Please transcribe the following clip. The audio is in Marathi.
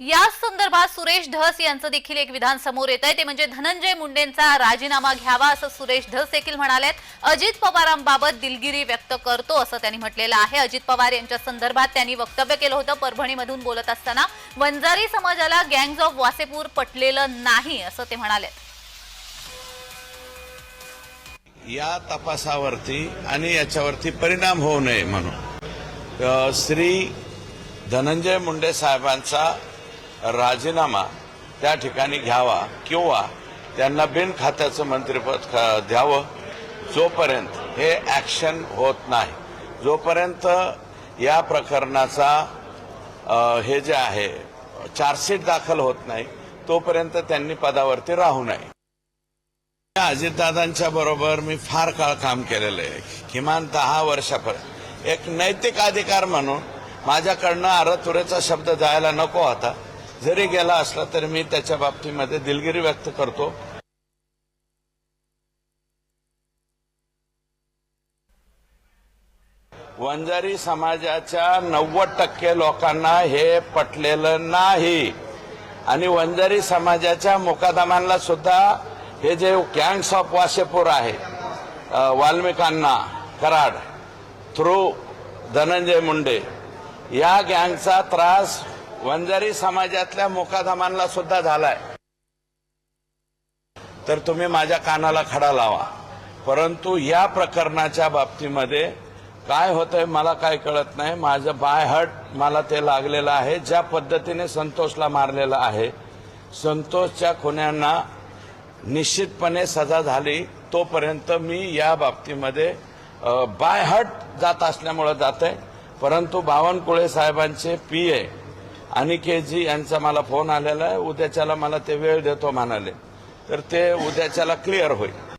या संदर्भात सुरेश धस यांचं देखील एक विधान समोर येत आहे. ते म्हणजे धनंजय मुंडेंचा राजीनामा घ्यावा असं सुरेश धस देखील म्हणाले अजित पवारांबाबत दिलगिरी व्यक्त करतो असं त्यांनी म्हटलेलं आहे. अजित पवार यांच्या संदर्भात त्यांनी वक्तव्य केलं होतं परभणीमधून बोलत असताना. वंजारी समाजाला गँग्ज ऑफ वासेपूर पटलेलं नाही असं ते म्हणाले या तपासावरती आणि याच्यावरती परिणाम होऊ नये म्हणून. श्री धनंजय मुंडे साहेबांचा राजीनामा त्या ठिकाणी घ्यावा किंवा त्यांना बिन खात्याचं मंत्रिपद द्यावं. जोपर्यंत हे ॲक्शन होत नाही जोपर्यंत या प्रकरणाचा हे जे आहे चार्जशीट दाखल होत नाही तोपर्यंत त्यांनी पदावरती राहू नये. अजितदादांच्या बरोबर मी फार काळ काम केलेलं आहे. किमान दहा वर्षापर्यंत. एक नैतिक अधिकार म्हणून माझ्याकडनं आरतुरेचा शब्द जायला नको होता जरी गेला असला तरी मी त्याच्या बाबतीमध्ये दिलगिरी व्यक्त करतो. वंजारी समाजाच्या नव्वद टक्के लोकांना हे पटलेलं नाही. आणि वंजारी समाजाच्या मुकादमांना सुद्धा हे जे गँग्स ऑफ वाशेपूर आहे वाल्मिकांना कराड थ्रू धनंजय मुंडे या गँगचा त्रास वंजारी समाजातल्या मोकाधामांना सुद्धा झालाय. तर तुम्ही माझ्या कानाला खडा लावा. परंतु या प्रकरणाच्या बाबतीमध्ये काय होतंय मला काय कळत नाही. माझं बाय हर्ट मला ते लागलेलं आहे. ज्या पद्धतीने संतोषला मारलेलं आहे संतोषच्या खुन्यांना निश्चितपणे सजा झाली. तोपर्यंत मी या बाबतीमध्ये बाय हर्ट जात असल्यामुळं जात आहे परंतु बावनकुळे साहेबांचे पी ए अनिकेतजी जी यांचा मला फोन आलेला आहे उद्याच्याला मला ते वेळ देतो म्हणाले. तर ते उद्याच्याला क्लिअर होईल.